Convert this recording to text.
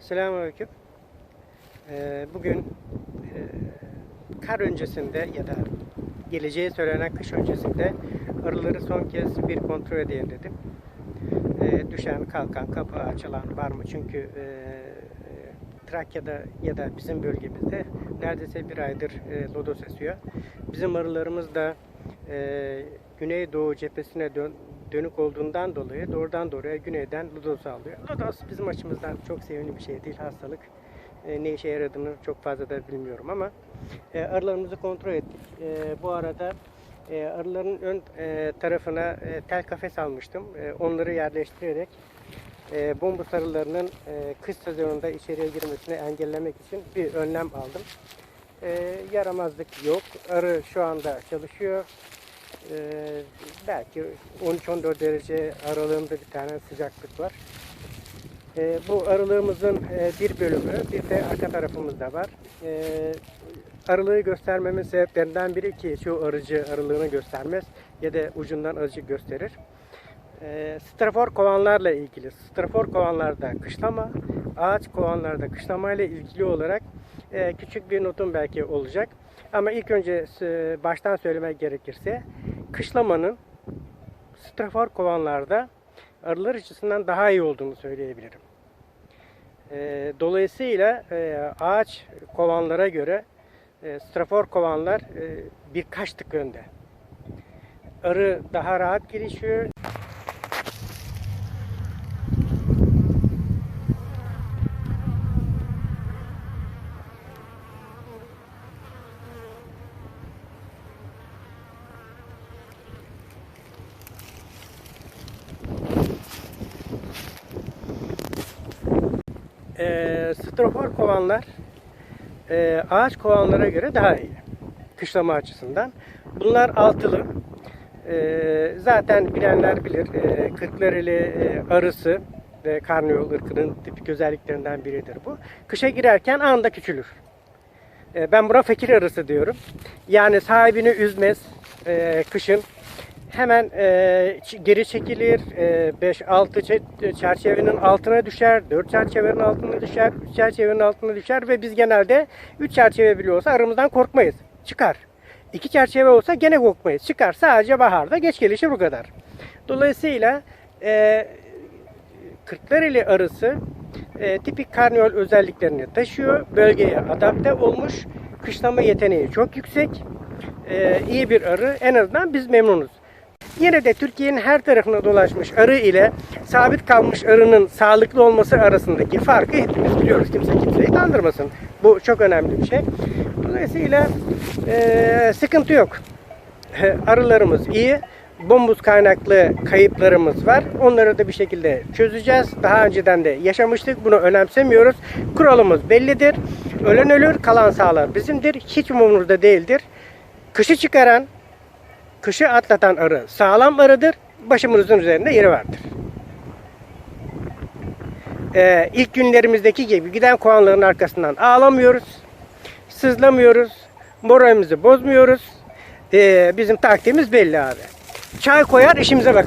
Selamünaleyküm. Ee, bugün e, kar öncesinde ya da geleceği söylenen kış öncesinde arıları son kez bir kontrol edeyim dedim. Ee, düşen, kalkan, kapağı açılan var mı? Çünkü e, Trakya'da ya da bizim bölgemizde neredeyse bir aydır e, lodos esiyor. Bizim arılarımız da e, Güneydoğu cephesine dön, dönük olduğundan dolayı doğrudan doğruya güneyden lodos alıyor. Lodos bizim açımızdan çok sevimli bir şey değil hastalık. E, ne işe yaradığını çok fazla da bilmiyorum ama e, arılarımızı kontrol ettik. E, bu arada e, arıların ön e, tarafına e, tel kafes almıştım. E, onları yerleştirerek e, bombus arılarının e, kış sezonunda içeriye girmesini engellemek için bir önlem aldım. E, yaramazlık yok. Arı şu anda çalışıyor. E, belki 13-14 derece aralığında bir tane sıcaklık var. E, bu aralığımızın e, bir bölümü bir de arka tarafımızda var. E, arılığı göstermemin sebeplerinden biri ki çoğu arıcı arılığını göstermez ya da ucundan azıcık gösterir. E, strafor kovanlarla ilgili. Strafor kovanlarda kışlama, ağaç kovanlarda kışlama ile ilgili olarak e, küçük bir notum belki olacak. Ama ilk önce e, baştan söylemek gerekirse kışlamanın strafor kovanlarda arılar açısından daha iyi olduğunu söyleyebilirim. E, dolayısıyla e, ağaç kovanlara göre strafor kovanlar birkaç tık önde. Arı daha rahat gelişiyor. E, strafor kovanlar e, ağaç kovanlara göre daha iyi. Kışlama açısından. Bunlar altılı. E, zaten bilenler bilir. E, Kırklareli e, arısı ve karnıyol ırkının tipik özelliklerinden biridir bu. Kışa girerken anında küçülür. E, ben buna fakir arısı diyorum. Yani sahibini üzmez e, kışın. Hemen e, geri çekilir. 5-6 çerçevenin altına düşer. 4 çerçevenin altına düşer. 3 çerçevenin altına düşer. Ve biz genelde 3 çerçeve bile olsa aramızdan korkmayız. Çıkar. 2 çerçeve olsa gene korkmayız. Çıkar. Sadece baharda geç gelişi bu kadar. Dolayısıyla e, Kırklareli arısı e, tipik karniyol özelliklerini taşıyor. Bölgeye adapte olmuş. Kışlama yeteneği çok yüksek. E, iyi bir arı. En azından biz memnunuz. Yine de Türkiye'nin her tarafına dolaşmış arı ile sabit kalmış arının sağlıklı olması arasındaki farkı hepimiz biliyoruz. Kimse kimseyi kandırmasın. Bu çok önemli bir şey. Dolayısıyla e, sıkıntı yok. E, Arılarımız iyi. Bombuz kaynaklı kayıplarımız var. Onları da bir şekilde çözeceğiz. Daha önceden de yaşamıştık. Bunu önemsemiyoruz. Kuralımız bellidir. Ölen ölür, kalan sağlar bizimdir. Hiç umurumuzda değildir. Kışı çıkaran, kışı atlatan arı sağlam arıdır. Başımızın üzerinde yeri vardır. Ee, ilk günlerimizdeki gibi giden kovanların arkasından ağlamıyoruz. Sızlamıyoruz. Moralimizi bozmuyoruz. Ee, bizim taktiğimiz belli abi. Çay koyar işimize bakar.